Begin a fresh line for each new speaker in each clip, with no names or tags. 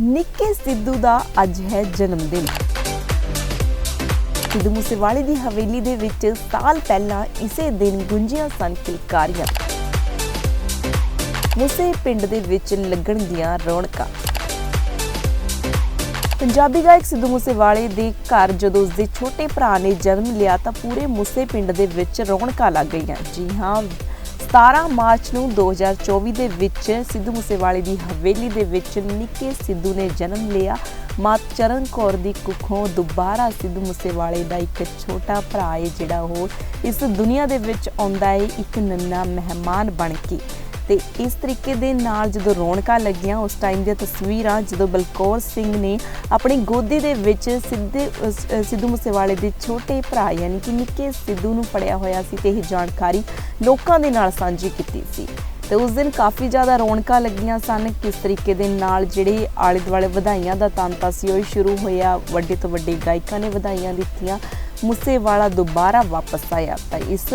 ਨਿੱਕੇ ਸਿੱਧੂ ਦਾ ਅੱਜ ਹੈ ਜਨਮ ਦਿਨ। ਸਿੱਧੂ ਮੂਸੇਵਾਲੇ ਦੀ ਹਵੇਲੀ ਦੇ ਵਿੱਚ ਸਾਲ ਪਹਿਲਾਂ ਇਸੇ ਦਿਨ ਗੁੰਜੀਆਂ ਸਨ ਕਿਲਕਾਰੀਆਂ ਮੂਸੇ ਪਿੰਡ ਦੇ ਵਿੱਚ ਲੱਗਣ ਦੀਆਂ ਰੌਣਕਾਂ। ਪੰਜਾਬੀ ਗਾਇਕ ਸਿੱਧੂ ਮੂਸੇਵਾਲੇ ਦੇ ਘਰ ਜਦੋਂ ਉਸਦੇ ਛੋਟੇ ਭਰਾ ਨੇ ਜਨਮ ਲਿਆ ਤਾਂ ਪੂਰੇ ਮੂਸੇ ਪਿੰਡ ਦੇ ਵਿੱਚ ਰੌਣਕਾਂ ਲੱਗ ਗਈਆਂ। ਜੀ ਹਾਂ 17 ਮਾਰਚ ਨੂੰ 2024 ਦੇ ਵਿੱਚ ਸਿੱਧੂ ਮੂਸੇਵਾਲੇ ਦੀ ਹਵੇਲੀ ਦੇ ਵਿੱਚ ਨਿੱਕੇ ਸਿੱਧੂ ਨੇ ਜਨਮ ਲਿਆ। ਮਾਂ ਚਰਨ ਕੌਰ ਦੀ ਕੁੱਖੋਂ ਦੁਬਾਰਾ ਸਿੱਧੂ ਮੂਸੇਵਾਲੇ ਦਾ ਇੱਕ ਛੋਟਾ ਭਰਾ ਹੈ, ਜਿਹੜਾ ਉਹ ਇਸ ਦੁਨੀਆ ਦੇ ਵਿੱਚ ਆਉਂਦਾ ਹੈ, ਇੱਕ ਨੰਨਾ ਮਹਿਮਾਨ ਬਣ ਕੇ। ਤੇ ਇਸ ਤਰੀਕੇ ਦੇ ਨਾਲ ਜਦੋਂ ਰੌਣਕਾਂ ਲੱਗੀਆਂ, ਉਸ ਟਾਈਮ ਦੀਆਂ ਤਸਵੀਰਾਂ, ਜਦੋਂ ਬਲਕੌਰ ਸਿੰਘ ਨੇ ਆਪਣੀ ਗੋਦੀ ਦੇ ਵਿੱਚ ਸਿੱਧੇ ਸਿੱਧੂ ਮੂਸੇਵਾਲੇ ਦੇ ਛੋਟੇ ਭਰਾ, ਯਾਨੀ ਕਿ ਨਿੱਕੇ ਸਿੱਧੂ ਨੂੰ ਫੜਿਆ ਹੋਇਆ ਸੀ, ਤੇ ਇਹ ਜਾਣਕਾਰੀ ਲੋਕਾਂ ਦੇ ਨਾਲ ਸਾਂਝੀ ਕੀਤੀ ਸੀ। ਤੇ ਉਸ ਦਿਨ ਕਾਫੀ ਜ਼ਿਆਦਾ ਰੌਣਕਾਂ ਲੱਗੀਆਂ ਸਨ। ਕਿਸ ਤਰੀਕੇ ਦੇ ਨਾਲ ਜਿਹੜੇ ਆਲੇ ਦੁਆਲੇ ਵਧਾਈਆਂ ਦਾ ਤਾਂਤਾ ਸੀ, ਉਹ ਸ਼ੁਰੂ ਹੋਇਆ। ਵੱਡੇ ਤੋਂ ਵੱਡੇ ਗਾਇਕਾਂ ਨੇ ਵਧਾਈਆਂ ਦਿੱਤੀਆਂ। ਮੂਸੇਵਾਲਾ ਦੁਬਾਰਾ ਵਾਪਸ ਆਇਆ। ਤਾਂ ਇਸ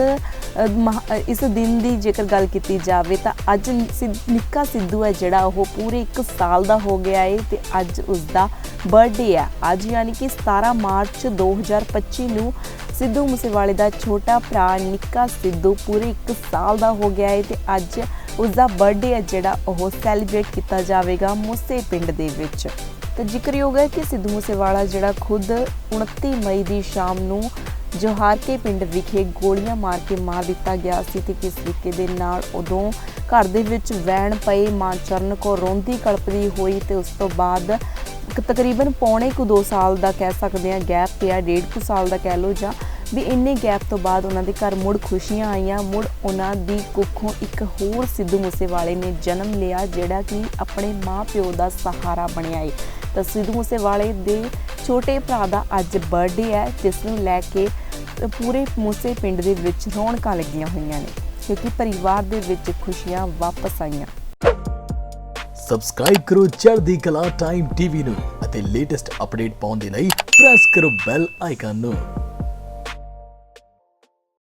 ਮਹਾ- ਇਸ ਦਿਨ ਦੀ ਜੇਕਰ ਗੱਲ ਕੀਤੀ ਜਾਵੇ ਤਾਂ ਅੱਜ ਸਿੱਧ- ਨਿੱਕਾ ਸਿੱਧੂ ਹੈ ਜਿਹੜਾ ਉਹ ਪੂਰੇ 1 ਸਾਲ ਦਾ ਹੋ ਗਿਆ ਹੈ ਤੇ ਅੱਜ ਉਸ ਦਾ ਬਰਥਡੇ ਹੈ। ਅੱਜ ਯਾਨੀ ਕਿ 17 ਮਾਰਚ 2025 ਨੂੰ ਸਿੱਧੂ ਮੂਸੇਵਾਲੇ ਦਾ ਛੋਟਾ ਭਰਾ ਨਿੱਕਾ ਸਿੱਧੂ ਪੂਰੇ 1 ਸਾਲ ਦਾ ਹੋ ਗਿਆ ਹੈ ਤੇ ਅੱਜ ਉਸ ਦਾ ਬਰਥਡੇ ਹੈ ਜਿਹੜਾ ਉਹ ਸੈਲੀਬ੍ਰੇਟ ਕੀਤਾ ਜਾਵੇਗਾ ਮੂਸੇ ਪਿੰਡ ਦੇ ਵਿੱਚ। ਤਾਂ ਜ਼ਿਕਰਯੋਗ ਹੈ ਕਿ ਸਿੱਧੂ ਮੂਸੇਵਾਲਾ ਜਿਹੜਾ ਖੁਦ 29 ਮਈ ਦੀ ਸ਼ਾਮ ਨੂੰ ਜੋਹਾਰਕੇ ਪਿੰਡ ਵਿਖੇ ਗੋਲੀਆਂ ਮਾਰ ਕੇ ਮਾਰ ਦਿੱਤਾ ਗਿਆ ਸੀ ਤੇ ਕਿਸ ਤਰੀਕੇ ਦੇ ਨਾਲ ਉਦੋਂ ਘਰ ਦੇ ਵਿੱਚ ਵੈਣ ਪਏ ਮਾਂ ਚਰਨ ਕੋ ਰੋਂਦੀ ਕਲਪਦੀ ਹੋਈ ਤੇ ਉਸ ਤੋਂ ਬਾਅਦ ਤਕਰੀਬਨ ਪੌਣੇ ਕੁ 2 ਸਾਲ ਦਾ ਕਹਿ ਸਕਦੇ ਆ ਗੈਪ ਪਿਆ, ਡੇਢ ਕੁ ਸਾਲ ਦਾ ਕਹਿ ਲਓ ਜਾਂ ਵੀ ਇੰਨੇ ਗੈਪ ਤੋਂ ਬਾਅਦ ਉਹਨਾਂ ਦੇ ਘਰ ਮੁੜ ਖੁਸ਼ੀਆਂ ਆਈਆਂ, ਮੁੜ ਉਹਨਾਂ ਦੀ ਕੁੱਖੋਂ ਇੱਕ ਹੋਰ ਸਿੱਧੂ ਮੂਸੇਵਾਲੇ ਨੇ ਜਨਮ ਲਿਆ, ਜਿਹੜਾ ਕਿ ਆਪਣੇ ਮਾਂ-ਪਿਓ ਦਾ ਸਹਾਰਾ ਬਣਿਆ ਏ। ਤਾਂ ਸਿੱਧੂ ਮੂਸੇਵਾਲੇ ਦੇ ਛੋਟੇ ਭਰਾ ਦਾ ਅੱਜ ਬਰਥਡੇ ਹੈ, ਜਿਸ ਨੂੰ ਲੈ ਕੇ ਪੂਰੇ ਮੂਸੇ ਪਿੰਡ ਦੇ ਵਿੱਚ ਰੌਣਕਾਂ ਲੱਗੀਆਂ ਹੋਈਆਂ ਨੇ, ਕਿਉਂਕਿ ਪਰਿਵਾਰ ਦੇ ਵਿੱਚ ਖੁਸ਼ੀਆਂ ਵਾਪਸ ਆਈਆਂ।
ਸਬਸਕ੍ਰਾਈਬ ਕਰੋ ਚੜ੍ਹਦੀ ਕਲਾ ਟਾਈਮ ਟੀਵੀ ਨੂੰ ਅਤੇ ਲੇਟੈਸਟ ਅਪਡੇਟ ਪਾਉਣ ਦੇ ਲਈ ਪ੍ਰੈਸ ਕਰੋ ਬੈਲ ਆਈਕਨ ਨੂੰ।